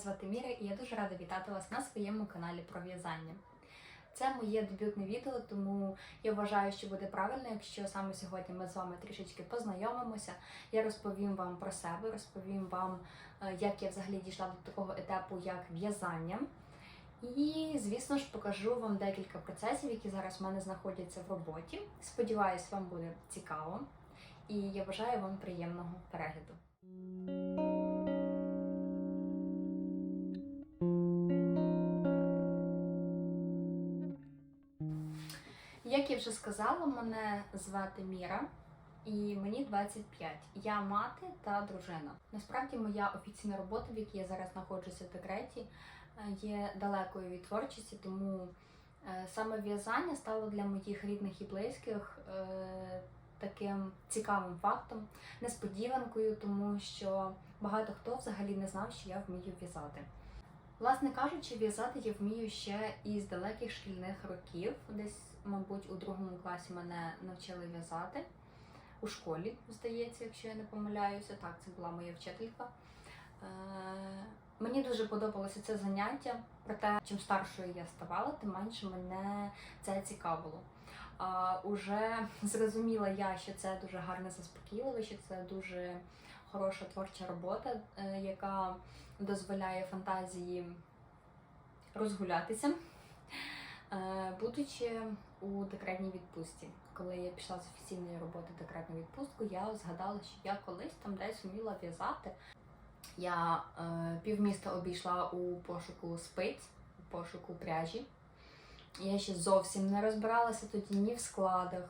звати Міра і я дуже рада вітати вас на своєму каналі про в'язання. Це моє дебютне відео, тому я вважаю, що буде правильно, якщо саме сьогодні ми з вами трішечки познайомимося. Я розповім вам про себе, розповім вам, е, як я взагалі дійшла до такого етапу, як в'язання. І, звісно ж, покажу вам декілька процесів, які зараз в мене знаходяться в роботі. Сподіваюсь, вам буде цікаво. І я бажаю вам приємного перегляду. Як я вже сказала, мене звати Міра, і мені 25. Я мати та дружина. Насправді, моя офіційна робота, в якій я зараз знаходжуся в декреті, е, є далекою від творчості, тому е, саме в'язання стало для моїх рідних і близьких е, таким цікавим фактом, несподіванкою, тому що багато хто взагалі не знав, що я вмію в'язати. Власне кажучи, в'язати я вмію ще із далеких шкільних років. Десь, мабуть, у другому класі мене навчили в'язати у школі, здається, якщо я не помиляюся. Так, це була моя вчителька. Е, Мені дуже подобалося це заняття, проте чим старшою я ставала, тим менше мене це цікавило. А уже зрозуміла я, що це дуже гарне заспокійливе, що це дуже хороша творча робота, е, яка дозволяє фантазії розгулятися. Е, Будучи у декретній відпустці, коли я пішла з офіційної роботи декретну відпустку, я згадала, що я колись там десь вміла в'язати. Я е, півміста обійшла у пошуку спиць, у пошуку пряжі. Я ще зовсім не розбиралася тоді ні в складах,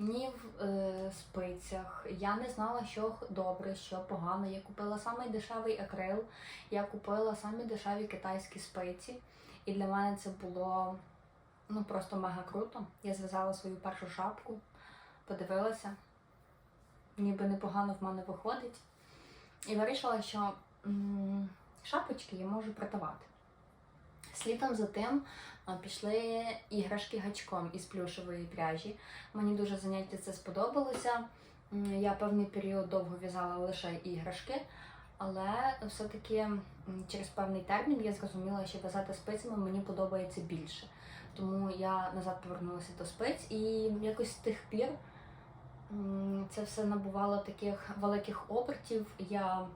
ні в е, спицях. Я не знала, що добре, що погано. Я купила самий дешевий акрил, я купила самі дешеві китайські спиці. І для мене це було ну просто мега круто. Я зв'язала свою першу шапку, подивилася, ніби непогано в мене виходить. І вирішила, що м, шапочки я можу продавати. Слідом за тим пішли іграшки гачком із плюшевої пряжі. Мені дуже заняття це сподобалося. Я певний період довго в'язала лише іграшки, але все-таки через певний термін я зрозуміла, що в'язати спицями мені подобається більше. Тому я назад повернулася до спиць і якось з тих пір це все набувало таких великих обертів. Я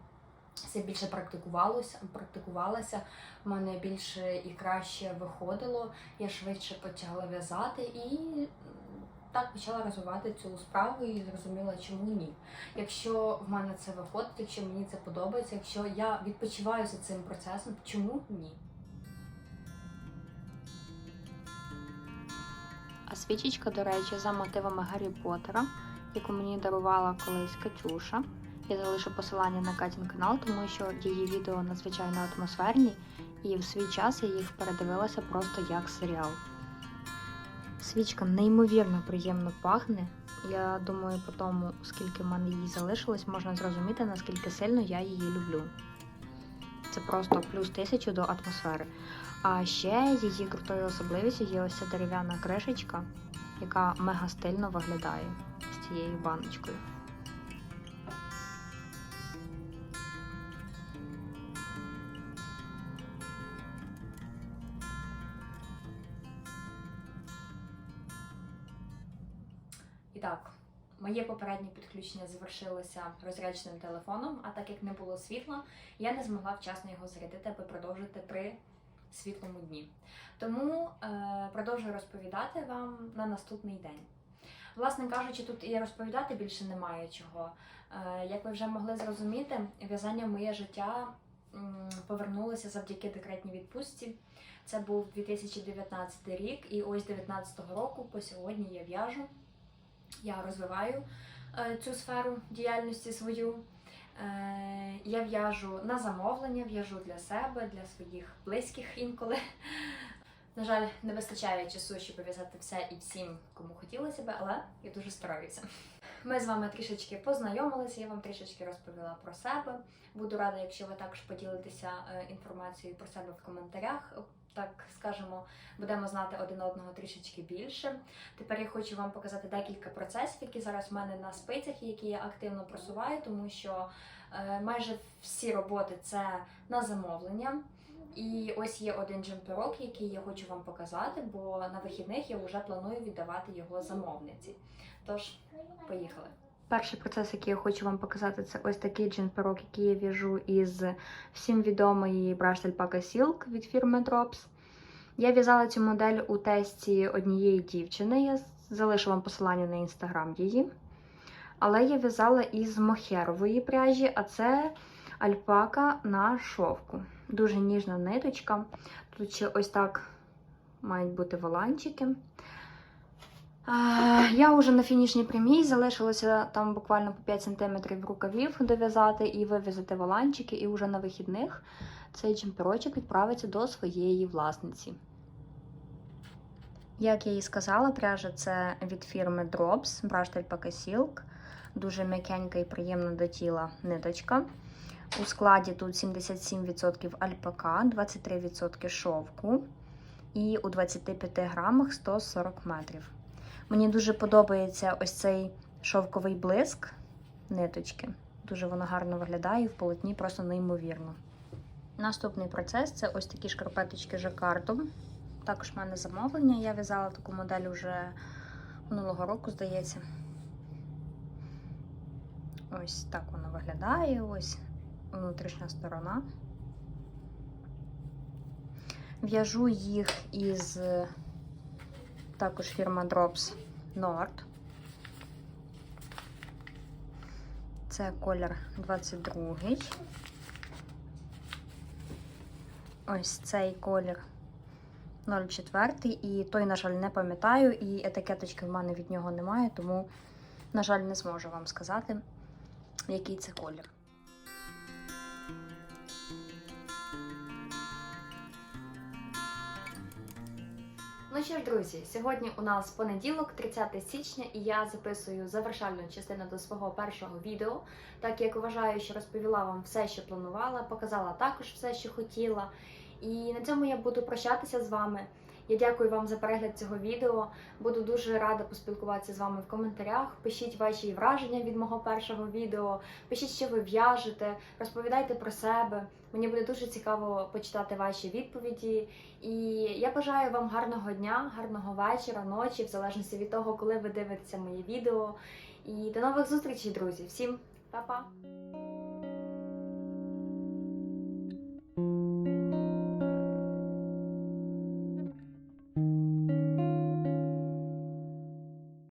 все більше практикувалася, практикувалася, в мене більше і краще виходило, я швидше почала в'язати і так почала розвивати цю справу і зрозуміла, чому ні. Якщо в мене це виходить, якщо мені це подобається, якщо я відпочиваю за цим процесом, чому ні? А свічечка, до речі, за мотивами Гаррі Поттера, яку мені дарувала колись Катюша. Я залишу посилання на Катін канал, тому що її відео надзвичайно атмосферні, і в свій час я їх передивилася просто як серіал. Свічка неймовірно приємно пахне. Я думаю, по тому, скільки в мене її залишилось, можна зрозуміти, наскільки сильно я її люблю. Це просто плюс тисячу до атмосфери. А ще її крутою особливістю є ось ця дерев'яна кришечка, яка мега стильно виглядає з цією баночкою. І так, моє попереднє підключення завершилося розрядженим телефоном, а так як не було світла, я не змогла вчасно його зарядити, аби продовжити при світлому дні. Тому е, продовжую розповідати вам на наступний день. Власне кажучи, тут і розповідати більше немає чого. Е, як ви вже могли зрозуміти, в'язання в моє життя повернулося завдяки декретній відпустці. Це був 2019 рік, і ось 2019 року по сьогодні я в'яжу. Я розвиваю е, цю сферу діяльності свою. Е, я в'яжу на замовлення, в'яжу для себе, для своїх близьких інколи. На жаль, не вистачає часу, щоб пов'язати все і всім, кому хотілося би, але я дуже стараюся. Ми з вами трішечки познайомилися, я вам трішечки розповіла про себе. Буду рада, якщо ви також поділитеся е, інформацією про себе в коментарях. Так скажемо, будемо знати один одного трішечки більше. Тепер я хочу вам показати декілька процесів, які зараз в мене на спицях, які я активно просуваю, тому що е, майже всі роботи це на замовлення. І ось є один джемперок, який я хочу вам показати, бо на вихідних я вже планую віддавати його замовниці. Тож, поїхали. Перший процес, який я хочу вам показати, це ось такий джемперок, який я в'яжу із всім відомої Brush Alpaca Silk від фірми Drops. Я в'язала цю модель у тесті однієї дівчини. Я залишу вам посилання на інстаграм її. Але я в'язала із мохерової пряжі, а це альпака на шовку. Дуже ніжна ниточка. Тут ще ось так мають бути воланчики. А, Я вже на фінішній прямій залишилося там буквально по 5 см рукавів дов'язати і вив'язати воланчики, і вже на вихідних цей джемперочок відправиться до своєї власниці. Як я і сказала, пряжа це від фірми Drops, Alpaca Silk. Дуже м'якенька і приємна до тіла ниточка. У складі тут 77% альпака, 23% шовку і у 25 грамах 140 метрів. Мені дуже подобається ось цей шовковий блиск ниточки. Дуже воно гарно виглядає в полотні просто неймовірно. Наступний процес це ось такі шкарпеточки жакардом. Також в мене замовлення. Я в'язала таку модель уже минулого року, здається. Ось так воно виглядає. Ось внутрішня сторона. В'яжу їх із також фірма Drops Nord. Це колір 22. Ось цей колір 04. І той, на жаль, не пам'ятаю, і етикеточки в мене від нього немає, тому, на жаль, не зможу вам сказати, який це колір. Ну що ж, друзі, сьогодні у нас понеділок, 30 січня, і я записую завершальну частину до свого першого відео, так як вважаю, що розповіла вам все, що планувала, показала також все, що хотіла. І на цьому я буду прощатися з вами. Я дякую вам за перегляд цього відео. Буду дуже рада поспілкуватися з вами в коментарях. Пишіть ваші враження від мого першого відео, пишіть, що ви в'яжете, розповідайте про себе. Мені буде дуже цікаво почитати ваші відповіді. І я бажаю вам гарного дня, гарного вечора, ночі, в залежності від того, коли ви дивитеся моє відео. І до нових зустрічей, друзі! Всім па-па!